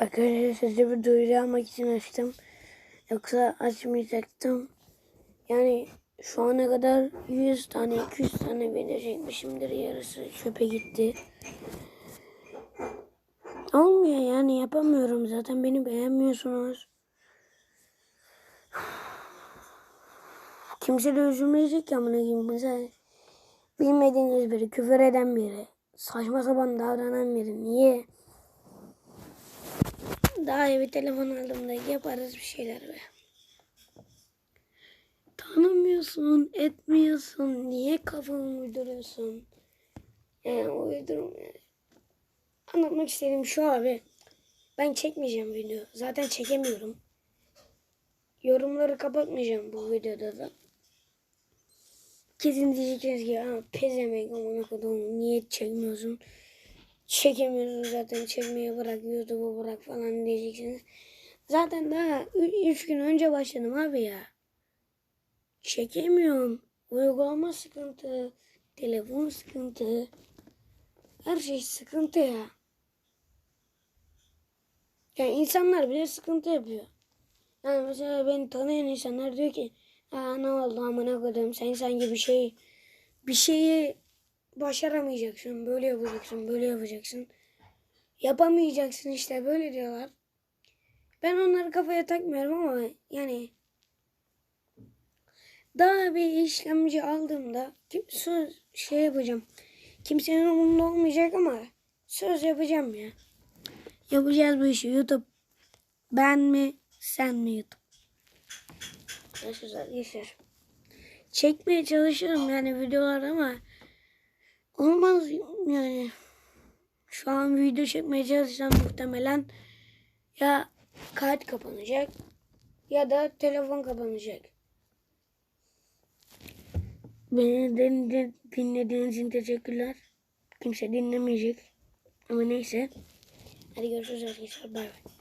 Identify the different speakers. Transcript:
Speaker 1: Arkadaşlar size bir duyuru almak için açtım. Yoksa açmayacaktım. Yani şu ana kadar 100 tane 200 tane video çekmişimdir. Yarısı çöpe gitti. Olmuyor yani yapamıyorum zaten beni beğenmiyorsunuz. Kimse de üzülmeyecek ya koyayım. Mesela bilmediğiniz biri, küfür eden biri, saçma sapan davranan biri. Niye? Daha iyi bir telefon aldığımda yaparız bir şeyler be. Tanımıyorsun, etmiyorsun. Niye kafamı uyduruyorsun? Yani uydurum. Anlatmak istediğim şu abi. Ben çekmeyeceğim video. Zaten çekemiyorum. Yorumları kapatmayacağım bu videoda da. Kesin diyeceksiniz ki pezemek amına kodum niye çekmiyorsun? Çekemiyorsun zaten çekmeye bırak YouTube'u bırak falan diyeceksiniz. Zaten daha 3 gün önce başladım abi ya. Çekemiyorum. Uygulama sıkıntı. Telefon sıkıntı. Her şey sıkıntı ya. Yani insanlar bile sıkıntı yapıyor. Yani mesela beni tanıyan insanlar diyor ki Aa, ne oldu amına koydum sen sanki bir şey bir şeyi başaramayacaksın böyle yapacaksın böyle yapacaksın yapamayacaksın işte böyle diyorlar. Ben onları kafaya takmıyorum ama yani daha bir işlemci aldığımda söz şey yapacağım. Kimsenin umurunda olmayacak ama söz yapacağım ya. Yapacağız bu işi YouTube. Ben mi sen mi YouTube? Görüşürüz arkadaşlar. Çekmeye çalışırım yani videolar ama olmaz yani. Şu an video çekmeye çalışsam muhtemelen ya kayıt kapanacak ya da telefon kapanacak. Beni din- dinlediğiniz için teşekkürler. Kimse dinlemeyecek. Ama neyse. Hadi görüşürüz arkadaşlar. Bay bay.